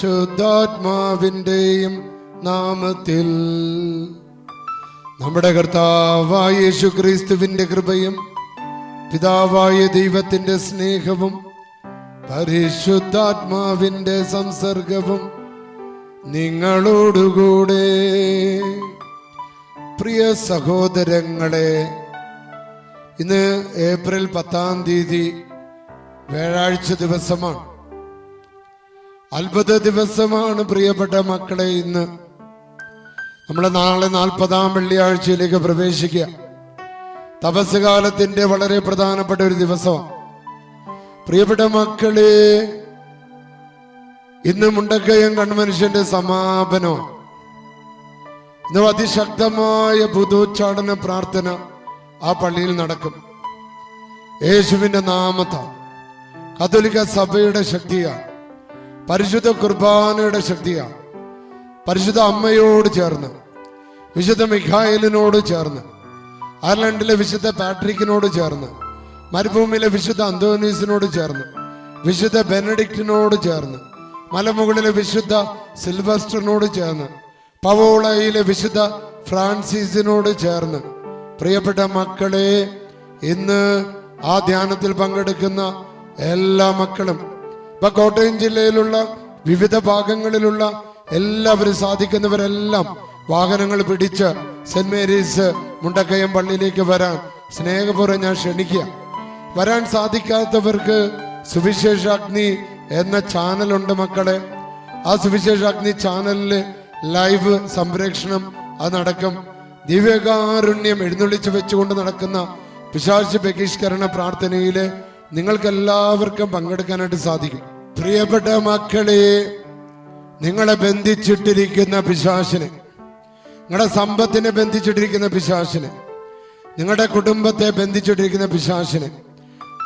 പരിശുദ്ധാത്മാവിന്റെയും നാമത്തിൽ. നമ്മുടെ കർത്താവായ യേശു ക്രിസ്തുവിന്റെ കൃപയും പിതാവായ ദൈവത്തിന്റെ സ്നേഹവും പരിശുദ്ധാത്മാവിന്റെ സംസർഗവും നിങ്ങളോടുകൂടെ. പ്രിയ സഹോദരങ്ങളെ ഇന്ന് ഏപ്രിൽ പത്താം തീയതി വ്യാഴാഴ്ച ദിവസമാണ്. അത്ഭുത ദിവസമാണ് പ്രിയപ്പെട്ട മക്കളെ ഇന്ന്. നമ്മളെ നാളെ നാൽപ്പതാം വെള്ളിയാഴ്ചയിലേക്ക് പ്രവേശിക്കുക. തപസ്സുകാലത്തിന്റെ വളരെ പ്രധാനപ്പെട്ട ഒരു ദിവസമാണ് പ്രിയപ്പെട്ട മക്കളെ ഇന്ന് മുണ്ടക്കയം കൺവെൻഷന്റെ സമാപനം. ഇന്ന് അതിശക്തമായ ബുധോച്ചാടന പ്രാർത്ഥന ആ പള്ളിയിൽ നടക്കും. യേശുവിന്റെ നാമത്ത കത്തോലിക്ക സഭയുടെ ശക്തിയാണ് പരിശുദ്ധ കുർബാനയുടെ ശക്തിയാണ്. പരിശുദ്ധ അമ്മയോട് ചേർന്ന് വിശുദ്ധ മിഖായലിനോട് ചേർന്ന് അയർലൻഡിലെ വിശുദ്ധ പാട്രിക്കിനോട് ചേർന്ന് മരുഭൂമിയിലെ വിശുദ്ധ അന്തോനീസിനോട് ചേർന്ന് വിശുദ്ധ ബെനഡിക്റ്റിനോട് ചേർന്ന് മലമുകളിലെ വിശുദ്ധ സിൽവസ്റ്ററിനോട് ചേർന്ന് പവോളയിലെ വിശുദ്ധ ഫ്രാൻസിസിനോട് ചേർന്ന്. പ്രിയപ്പെട്ട മക്കളെ ഇന്ന് ആ ധ്യാനത്തിൽ പങ്കെടുക്കുന്ന എല്ലാ മക്കളും ഇപ്പൊ കോട്ടയം ജില്ലയിലുള്ള വിവിധ ഭാഗങ്ങളിലുള്ള എല്ലാവരും സാധിക്കുന്നവരെല്ലാം വാഹനങ്ങൾ പിടിച്ച് സെന്റ് മേരീസ് മുണ്ടക്കയം പള്ളിയിലേക്ക് വരാൻ സ്നേഹപൂർവം ഞാൻ ക്ഷണിക്കുക. വരാൻ സാധിക്കാത്തവർക്ക് സുവിശേഷ അഗ്നി എന്ന ചാനലുണ്ട് മക്കളെ. ആ സുവിശേഷ അഗ്നി ചാനലിൽ ലൈവ് സംപ്രേക്ഷണം അത് നടക്കും ദിവ്യകാരുണ്യം എഴുന്നള്ളിച്ച് വെച്ചുകൊണ്ട് നടക്കുന്ന പിശാച് ബഹിഷ്കരണ പ്രാർത്ഥനയിൽ നിങ്ങൾക്ക് എല്ലാവർക്കും പങ്കെടുക്കാനായിട്ട് സാധിക്കും. പ്രിയപ്പെട്ട മക്കളെ നിങ്ങളെ ബന്ധിച്ചിട്ടിരിക്കുന്ന പിശാശിനെ നിങ്ങളുടെ സമ്പത്തിനെ ബന്ധിച്ചിട്ടിരിക്കുന്ന പിശാശിനെ നിങ്ങളുടെ കുടുംബത്തെ ബന്ധിച്ചിട്ടിരിക്കുന്ന പിശാശിനെ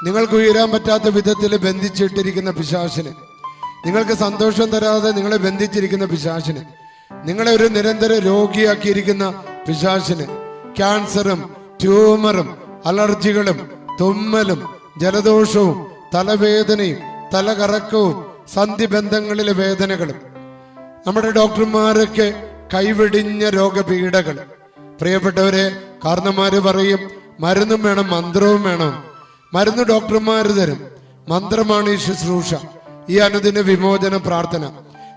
നിങ്ങൾക്ക് ഉയരാൻ പറ്റാത്ത വിധത്തിൽ ബന്ധിച്ചിട്ടിരിക്കുന്ന പിശാശിനെ നിങ്ങൾക്ക് സന്തോഷം തരാതെ നിങ്ങളെ ബന്ധിച്ചിരിക്കുന്ന പിശാശിനെ നിങ്ങളെ ഒരു നിരന്തര രോഗിയാക്കിയിരിക്കുന്ന പിശാശിന് ക്യാൻസറും ട്യൂമറും അലർജികളും തുമ്മലും ജലദോഷവും തലവേദനയും തലകറക്കവും സന്ധിബന്ധങ്ങളിലെ വേദനകളും. നമ്മുടെ ഡോക്ടർമാരൊക്കെ കൈവെടിഞ്ഞ രോഗപീഠകൾ. പ്രിയപ്പെട്ടവരെ കാരണന്മാര് പറയും മരുന്നും വേണം മന്ത്രവും വേണം. മരുന്ന് ഡോക്ടർമാർ തരും. മന്ത്രമാണ് ഈ ശുശ്രൂഷ ഈ അനുദിന വിമോചന പ്രാർത്ഥന.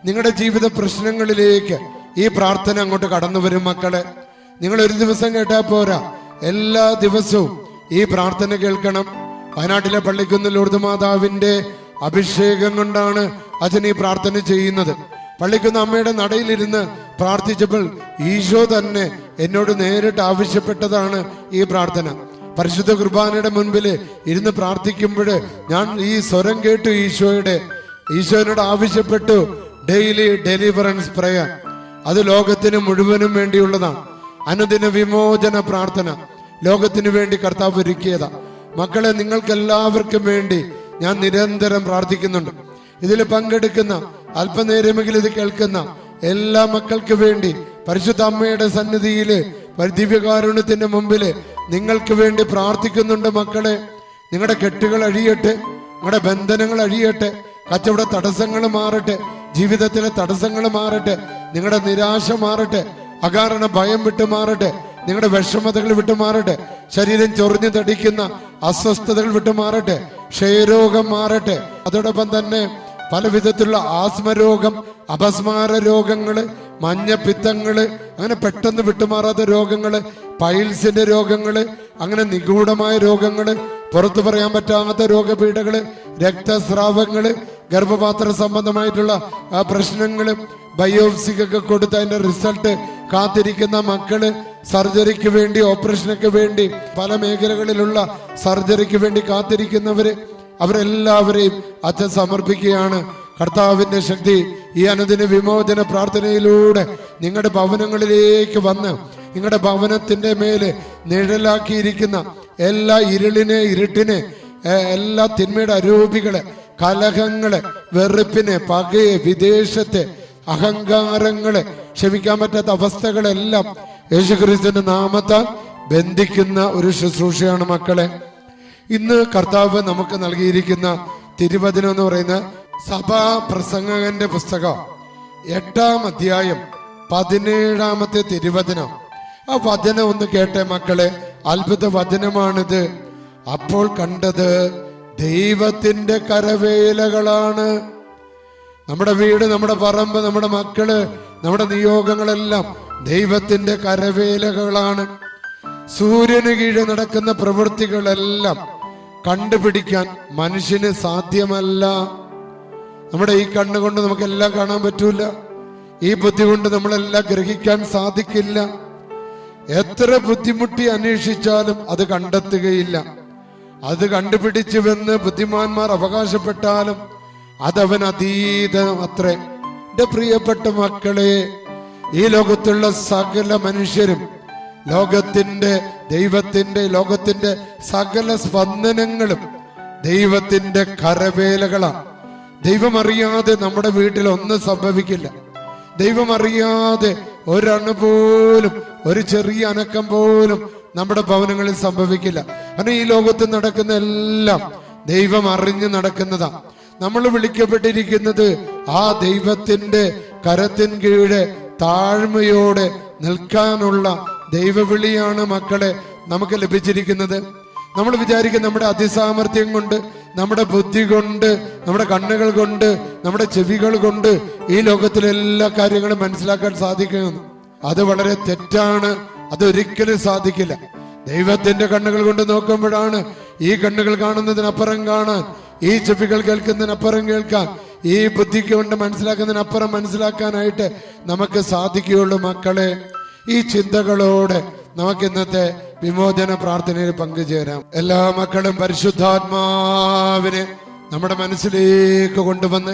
നിങ്ങളുടെ ജീവിത പ്രശ്നങ്ങളിലേക്ക് ഈ പ്രാർത്ഥന അങ്ങോട്ട് കടന്നു വരും മക്കളെ. നിങ്ങൾ ഒരു ദിവസം കേട്ടാൽ പോരാ. എല്ലാ ദിവസവും ഈ പ്രാർത്ഥന കേൾക്കണം. വയനാട്ടിലെ പള്ളിക്കുന്ന് ഉറുദു മാതാവിന്റെ അഭിഷേകം കൊണ്ടാണ് അച്ഛൻ പ്രാർത്ഥന ചെയ്യുന്നത്. പള്ളിക്കുന്ന അമ്മയുടെ നടയിലിരുന്ന് പ്രാർത്ഥിച്ചപ്പോൾ ഈശോ തന്നെ എന്നോട് നേരിട്ട് ആവശ്യപ്പെട്ടതാണ് ഈ പ്രാർത്ഥന. പരിശുദ്ധ കുർബാനയുടെ മുൻപിൽ ഇരുന്ന് പ്രാർത്ഥിക്കുമ്പോൾ ഞാൻ ഈ സ്വരം കേട്ടു ഈശോയുടെ. ഈശോനോട് ആവശ്യപ്പെട്ടു ഡെയിലി ഡെലിവറൻസ് പ്രയർ. അത് ലോകത്തിന് മുഴുവനും വേണ്ടിയുള്ളതാണ്. അനുദിന വിമോചന പ്രാർത്ഥന. ലോകത്തിന് വേണ്ടി കർത്താവ് ഒരുക്കിയതാ. മക്കളെ നിങ്ങൾക്കെല്ലാവർക്കും വേണ്ടി ഞാൻ നിരന്തരം പ്രാർത്ഥിക്കുന്നുണ്ട്. ഇതിൽ പങ്കെടുക്കുന്ന അല്പനേരമെങ്കിലും ഇത് കേൾക്കുന്ന എല്ലാ മക്കൾക്ക് വേണ്ടി പരിശുദ്ധ അമ്മയുടെ സന്നിധിയിൽ ദിവ്യകാരുണ്യത്തിന്റെ മുമ്പിൽ നിങ്ങൾക്ക് വേണ്ടി പ്രാർത്ഥിക്കുന്നുണ്ട് മക്കളെ. നിങ്ങളുടെ കെട്ടുകൾ അഴിയട്ടെ നിങ്ങളുടെ ബന്ധനങ്ങൾ അഴിയട്ടെ കച്ചവട തടസ്സങ്ങൾ മാറട്ടെ ജീവിതത്തിലെ തടസ്സങ്ങൾ മാറട്ടെ നിങ്ങളുടെ നിരാശ മാറട്ടെ അകാരണ ഭയം വിട്ടു മാറട്ടെ നിങ്ങളുടെ വിഷമതകൾ വിട്ടു മാറട്ടെ ശരീരം ചൊറിഞ്ഞു തടിക്കുന്ന അസ്വസ്ഥതകൾ വിട്ടു മാറട്ടെ ക്ഷയരോഗം മാറട്ടെ. അതോടൊപ്പം തന്നെ പല വിധത്തിലുള്ള ആസ്മരോഗം അപസ്മാര രോഗങ്ങൾ മഞ്ഞപ്പിത്തങ്ങൾ അങ്ങനെ പെട്ടെന്ന് വിട്ടുമാറാത്ത രോഗങ്ങൾ പൈൽസിന്റെ രോഗങ്ങൾ അങ്ങനെ നിഗൂഢമായ രോഗങ്ങൾ പുറത്തു പറയാൻ പറ്റാത്ത രോഗപീഠകൾ രക്തസ്രാവങ്ങൾ ഗർഭപാത്ര സംബന്ധമായിട്ടുള്ള ആ പ്രശ്നങ്ങൾ ബയോപ്സിക്കൊക്കെ കൊടുത്ത് അതിന്റെ റിസൾട്ട് കാത്തിരിക്കുന്ന മക്കൾ സർജറിക്ക് വേണ്ടി ഓപ്പറേഷനൊക്കെ വേണ്ടി പല മേഖലകളിലുള്ള സർജറിക്ക് വേണ്ടി കാത്തിരിക്കുന്നവര് അവരെല്ലാവരെയും അച്ഛൻ സമർപ്പിക്കുകയാണ്. കർത്താവിന്റെ ശക്തി ഈ അനുദിന വിമോചന പ്രാർത്ഥനയിലൂടെ നിങ്ങളുടെ ഭവനങ്ങളിലേക്ക് വന്ന് നിങ്ങളുടെ ഭവനത്തിന്റെ മേൽ നിഴലാക്കിയിരിക്കുന്ന എല്ലാ ഇരുളിനെ ഇരുട്ടിനെ എല്ലാ തിന്മയുടെ അരൂപികളെ കലഹങ്ങളെ വെറുപ്പിനെ പകയെ വിദേശത്തെ അഹങ്കാരങ്ങളെ ക്ഷമിക്കാൻ പറ്റാത്ത അവസ്ഥകളെല്ലാം യേശുക്രിസ്തുവിന്റെ നാമത്താൽ ബന്ധിക്കുന്ന ഒരു ശുശ്രൂഷയാണ് മക്കളെ. ഇന്ന് കർത്താവ് നമുക്ക് നൽകിയിരിക്കുന്ന തിരുവചനം എന്ന് പറയുന്ന സഭാ പ്രസംഗകന്റെ പുസ്തകം എട്ടാം അധ്യായം പതിനേഴാമത്തെ തിരുവചനം. ആ വചനം ഒന്ന് കേട്ടെ മക്കളെ. അത്ഭുത വചനമാണിത്. അപ്പോൾ കണ്ടത് ദൈവത്തിന്റെ കരവേലകളാണ്. നമ്മുടെ വീട് നമ്മുടെ പറമ്പ് നമ്മുടെ മക്കൾ നമ്മുടെ നിയോഗങ്ങളെല്ലാം ദൈവത്തിന്റെ കരവേലകളാണ്. സൂര്യന് കീഴെ നടക്കുന്ന പ്രവൃത്തികളെല്ലാം കണ്ടുപിടിക്കാൻ മനുഷ്യന് സാധ്യമല്ല. നമ്മുടെ ഈ കണ്ണുകൊണ്ട് നമുക്കെല്ലാം കാണാൻ പറ്റൂല. ഈ ബുദ്ധി കൊണ്ട് നമ്മളെല്ലാം ഗ്രഹിക്കാൻ സാധിക്കില്ല. എത്ര ബുദ്ധിമുട്ടി അന്വേഷിച്ചാലും അത് കണ്ടെത്തുകയില്ല. അത് കണ്ടുപിടിച്ചുവെന്ന് ബുദ്ധിമാന്മാർ അവകാശപ്പെട്ടാലും അതവൻ അതീതം അത്രേ എന്റെ പ്രിയപ്പെട്ട മക്കളെ ഈ ലോകത്തുള്ള സകല മനുഷ്യരും ലോകത്തിന്റെ ദൈവത്തിന്റെ ലോകത്തിന്റെ സകല സ്പന്ദനങ്ങളും ദൈവത്തിന്റെ കരവേലകളാണ്. ദൈവമറിയാതെ നമ്മുടെ വീട്ടിൽ ഒന്നും സംഭവിക്കില്ല. ദൈവമറിയാതെ ഒരണു പോലും ഒരു ചെറിയ അനക്കം പോലും നമ്മുടെ ഭവനങ്ങളിൽ സംഭവിക്കില്ല. കാരണം ഈ ലോകത്ത് നടക്കുന്ന എല്ലാം ദൈവം അറിഞ്ഞു നടക്കുന്നതാ. നമ്മൾ വിളിക്കപ്പെട്ടിരിക്കുന്നത് ആ ദൈവത്തിന്റെ കരത്തിൻ കീഴെ താഴ്മയോടെ നിൽക്കാനുള്ള ദൈവവിളിയാണ് മക്കളെ നമുക്ക് ലഭിച്ചിരിക്കുന്നത്. നമ്മൾ വിചാരിക്കും നമ്മുടെ അതിസാമർഥ്യം കൊണ്ട് നമ്മുടെ ബുദ്ധി കൊണ്ട് നമ്മുടെ കണ്ണുകൾ കൊണ്ട് നമ്മുടെ ചെവികൾ കൊണ്ട് ഈ ലോകത്തിലെ എല്ലാ കാര്യങ്ങളും മനസ്സിലാക്കാൻ സാധിക്കുന്നു. അത് വളരെ തെറ്റാണ്. അതൊരിക്കലും സാധിക്കില്ല. ദൈവത്തിന്റെ കണ്ണുകൾ കൊണ്ട് നോക്കുമ്പോഴാണ് ഈ കണ്ണുകൾ കാണുന്നതിനപ്പുറം കാണാൻ ഈ ചെവികൾ കേൾക്കുന്നതിനപ്പുറം കേൾക്കാൻ ഈ ബുദ്ധിക്ക് കൊണ്ട് മനസ്സിലാക്കുന്നതിനപ്പുറം മനസ്സിലാക്കാനായിട്ട് നമുക്ക് സാധിക്കുകയുള്ളൂ മക്കളെ. ഈ ചിന്തകളോടെ നമുക്ക് ഇന്നത്തെ വിമോചന പ്രാർത്ഥനയിൽ പങ്കുചേരാം. എല്ലാ മക്കളും പരിശുദ്ധാത്മാവിനെ നമ്മുടെ മനസ്സിലേക്ക് കൊണ്ടുവന്ന്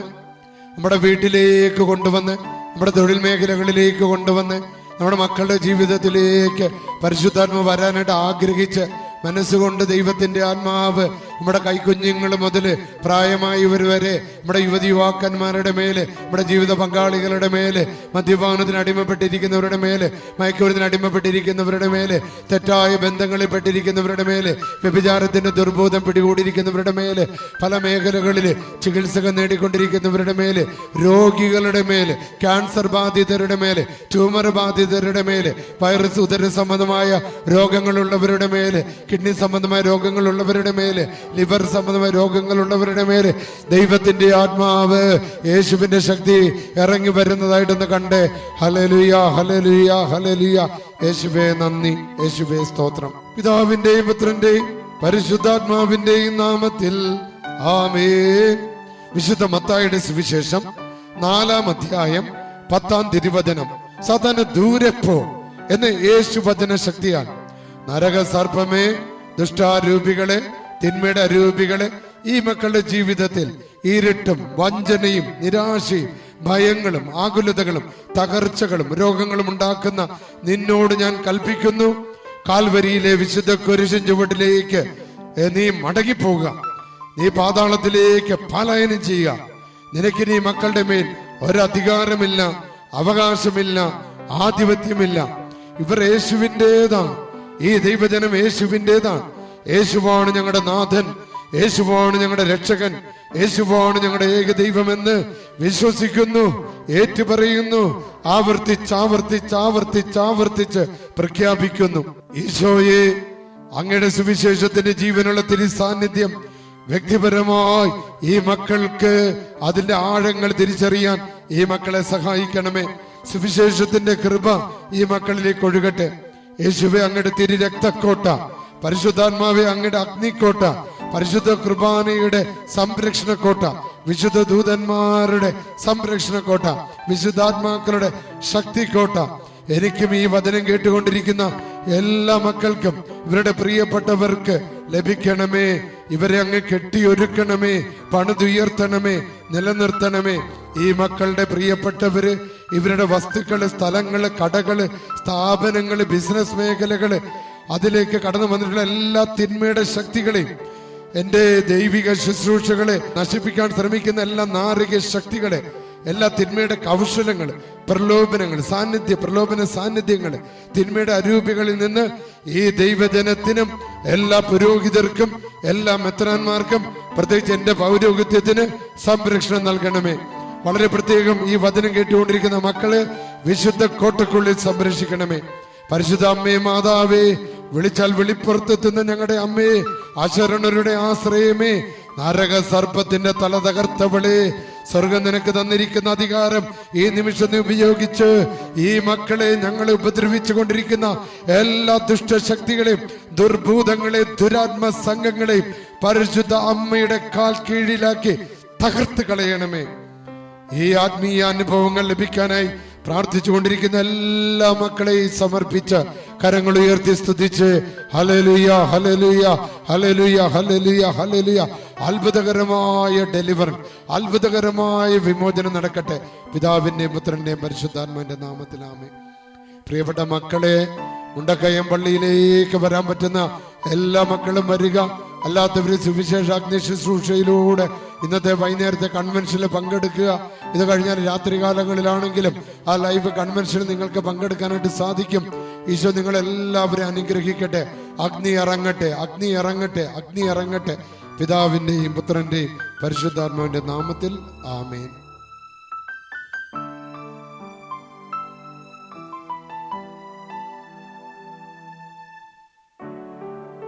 നമ്മുടെ വീട്ടിലേക്ക് കൊണ്ടുവന്ന് നമ്മുടെ തൊഴിൽ മേഖലകളിലേക്ക് കൊണ്ടുവന്ന് നമ്മുടെ മക്കളുടെ ജീവിതത്തിലേക്ക് പരിശുദ്ധാത്മ വരാനായിട്ട് ആഗ്രഹിച്ച് മനസ്സുകൊണ്ട് ദൈവത്തിന്റെ ആത്മാവ് നമ്മുടെ കൈക്കുഞ്ഞുങ്ങൾ മുതൽ പ്രായമായവർ വരെ നമ്മുടെ യുവതി യുവാക്കന്മാരുടെ മേൽ നമ്മുടെ ജീവിത പങ്കാളികളുടെ മേൽ മദ്യപാനത്തിന് അടിമപ്പെട്ടിരിക്കുന്നവരുടെ മേൽ മയക്കുമരുന്നിന് അടിമപ്പെട്ടിരിക്കുന്നവരുടെ മേൽ തെറ്റായ ബന്ധങ്ങളിൽ പെട്ടിരിക്കുന്നവരുടെ മേൽ വ്യഭിചാരത്തിന്റെ ദുർബോധം പിടികൂടിയിരിക്കുന്നവരുടെ മേൽ പല മേഖലകളിൽ ചികിത്സകൾ നേടിക്കൊണ്ടിരിക്കുന്നവരുടെ മേൽ രോഗികളുടെ മേൽ ക്യാൻസർ ബാധിതരുടെ മേൽ ട്യൂമർ ബാധിതരുടെ മേൽ വൈറസ് ഉദര സംബന്ധമായ രോഗങ്ങളുള്ളവരുടെ മേൽ കിഡ്നി സംബന്ധമായ രോഗങ്ങളുള്ളവരുടെ മേൽ ലിവർ സംബന്ധമായ രോഗങ്ങളുള്ളവരുടെ മേൽ ദൈവത്തിന്റെ ആത്മാവ് യേശുവിന്റെ ശക്തി ഇറങ്ങി വരുന്നതായിട്ടൊന്ന് കണ്ട്. ഹലലുയ ഹലലുയ ഹലലുയ യേശുവേ നന്ദി. യേശുവേ സ്തോത്രം. പിതാവിന്റെയും പുത്രന്റെയും പരിശുദ്ധാത്മാവിന്റെയും നാമത്തിൽ. ആമേ വിശുദ്ധ മത്തായുടെ സുവിശേഷം നാലാം അധ്യായം പത്താം തിരുവചനം. സദന ദൂരെ പോ എന്ന് യേശു വചന ശക്തിയാണ് നരക സർപ്പമേ ദുഷ്ടാരൂപികളെ തിന്മയുടെ അരൂപികളെ ഈ മക്കളുടെ ജീവിതത്തിൽ ഇരുട്ടും വഞ്ചനയും നിരാശയും ഭയങ്ങളും ആകുലതകളും തകർച്ചകളും രോഗങ്ങളും ഉണ്ടാക്കുന്ന നിന്നോട് ഞാൻ കൽപ്പിക്കുന്നു. കാൽവരിയിലെ വിശുദ്ധ കുരിശൻ ചുവട്ടിലേക്ക് നീ മടങ്ങിപ്പോവുക. നീ പാതാളത്തിലേക്ക് പലായനം ചെയ്യുക. നിനക്ക് നീ മക്കളുടെ മേൽ ഒരധികാരമില്ല അവകാശമില്ല ആധിപത്യമില്ല. ഇവർ യേശുവിന്റെതാണ്. ഈ ദൈവജനം യേശുവിന്റെതാണ്. യേശുവാണ് ഞങ്ങളുടെ നാഥൻ യേശുവാണ് ഞങ്ങളുടെ രക്ഷകൻ യേശുവാണ് ഞങ്ങളുടെ ഏക ദൈവമെന്ന് വിശ്വസിക്കുന്നു ഏറ്റുപറയുന്നു ആവർത്തിച്ച് ആവർത്തിച്ച് ആവർത്തിച്ച് ആവർത്തിച്ച് പ്രഖ്യാപിക്കുന്നു. ഈശോയെ അങ്ങയുടെ സുവിശേഷത്തിന്റെ ജീവനുള്ള തിരി സാന്നിധ്യം വ്യക്തിപരമായി ഈ മക്കൾക്ക് അതിന്റെ ആഴങ്ങൾ തിരിച്ചറിയാൻ ഈ മക്കളെ സഹായിക്കണമേ. സുവിശേഷത്തിന്റെ കൃപ ഈ മക്കളിലേക്ക് ഒഴുകട്ടെ. യേശുവെ അങ്ങയുടെ തിരി രക്തക്കോട്ട പരിശുദ്ധാത്മാവെ അങ്ങയുടെ അഗ്നിക്കോട്ട പരിശുദ്ധ കുർബാനയുടെ സംരക്ഷണ കോട്ട വിശുദ്ധ ദൂതന്മാരുടെ സംരക്ഷണ കോട്ട വിശുദ്ധാത്മാക്കളുടെ ശക്തി കോട്ട എനിക്കും ഈ വചനം കേട്ടുകൊണ്ടിരിക്കുന്ന എല്ലാ മക്കൾക്കും ഇവരുടെ പ്രിയപ്പെട്ടവർക്ക് ലഭിക്കണമേ. ഇവരെ അങ്ങ് കെട്ടിയൊരുക്കണമേ പണിതുയർത്തണമേ നിലനിർത്തണമേ. ഈ മക്കളുടെ പ്രിയപ്പെട്ടവര് ഇവരുടെ വസ്തുക്കൾ സ്ഥലങ്ങൾ കടകൾ സ്ഥാപനങ്ങൾ ബിസിനസ് മേഖലകൾ അതിലേക്ക് കടന്നു വന്നിട്ടുള്ള എല്ലാ തിന്മയുടെ ശക്തികളെയും എന്റെ ദൈവിക ശുശ്രൂഷകളെ നശിപ്പിക്കാൻ ശ്രമിക്കുന്ന എല്ലാ നാറിക ശക്തികളെ എല്ലാ തിന്മയുടെ കൗശലങ്ങൾ പ്രലോഭനങ്ങൾ സാന്നിധ്യ പ്രലോഭന സാന്നിധ്യങ്ങൾ തിന്മയുടെ അരൂപികളിൽ നിന്ന് ഈ ദൈവജനത്തിനും എല്ലാ പുരോഹിതർക്കും എല്ലാ മെത്രാന്മാർക്കും പ്രത്യേകിച്ച് എന്റെ പൗരോഹിത്യത്തിന് സംരക്ഷണം നൽകണമേ. വളരെ പ്രത്യേകം ഈ വചനം കേട്ടുകൊണ്ടിരിക്കുന്ന മക്കളെ വിശുദ്ധ കോട്ടക്കുള്ളിൽ സംരക്ഷിക്കണമേ. പരിശുദ്ധ അമ്മേ മാതാവേ വിളിച്ചാൽ വെളിപ്പുറത്തെത്തുന്ന ഞങ്ങളുടെ അമ്മയെ അശരണരുടെ ആശ്രയമേ നരക സർപ്പത്തിന്റെ തല തകർത്തവളെ സ്വർഗം നിനക്ക് തന്നിരിക്കുന്ന അധികാരം ഈ നിമിഷം നീ ഉപയോഗിച്ച് ഈ മക്കളെ ഞങ്ങളെ ഉപദ്രവിച്ചു കൊണ്ടിരിക്കുന്ന എല്ലാ ദുഷ്ടശക്തികളെയും ദുർഭൂതങ്ങളെ ദുരാത്മ സംഘങ്ങളെയും പരിശുദ്ധ അമ്മയുടെ കാൽ കീഴിലാക്കി തകർത്ത് കളയണമേ. ഈ ആത്മീയ അനുഭവങ്ങൾ ലഭിക്കാനായി പ്രാർത്ഥിച്ചുകൊണ്ടിരിക്കുന്ന എല്ലാ മക്കളെയും സമർപ്പിച്ച് കരങ്ങൾ ഉയർത്തി സ്തുതിച്ച് ഹലലുയ ഹലലുയ ഹലലുയ ഹലലുയ ഹലലുയ അത്ഭുതകരമായ ഡെലിവർ അത്ഭുതകരമായ വിമോചനം നടക്കട്ടെ. പിതാവിന്റെയും പുത്രന്റെയും പരിശുദ്ധാത്മാവിന്റെ നാമത്തിലാമേ പ്രിയപ്പെട്ട മക്കളെ മുണ്ടക്കയം പള്ളിയിലേക്ക് വരാൻ പറ്റുന്ന എല്ലാ മക്കളും വരിക. അല്ലാത്തവരെ സുവിശേഷ അഗ്നി ശുശ്രൂഷയിലൂടെ ഇന്നത്തെ വൈകുന്നേരത്തെ കൺവെൻഷനിൽ പങ്കെടുക്കുക. ഇത് കഴിഞ്ഞാൽ രാത്രി കാലങ്ങളിലാണെങ്കിലും ആ ലൈവ് കൺവെൻഷനിൽ നിങ്ങൾക്ക് പങ്കെടുക്കാനായിട്ട് സാധിക്കും. ഈശോ നിങ്ങളെല്ലാവരും അനുഗ്രഹിക്കട്ടെ. അഗ്നി ഇറങ്ങട്ടെ അഗ്നി ഇറങ്ങട്ടെ അഗ്നി ഇറങ്ങട്ടെ പിതാവിന്റെയും പുത്രന്റെയും പരിശുദ്ധാത്മാവിന്റെ നാമത്തിൽ ആമേൻ.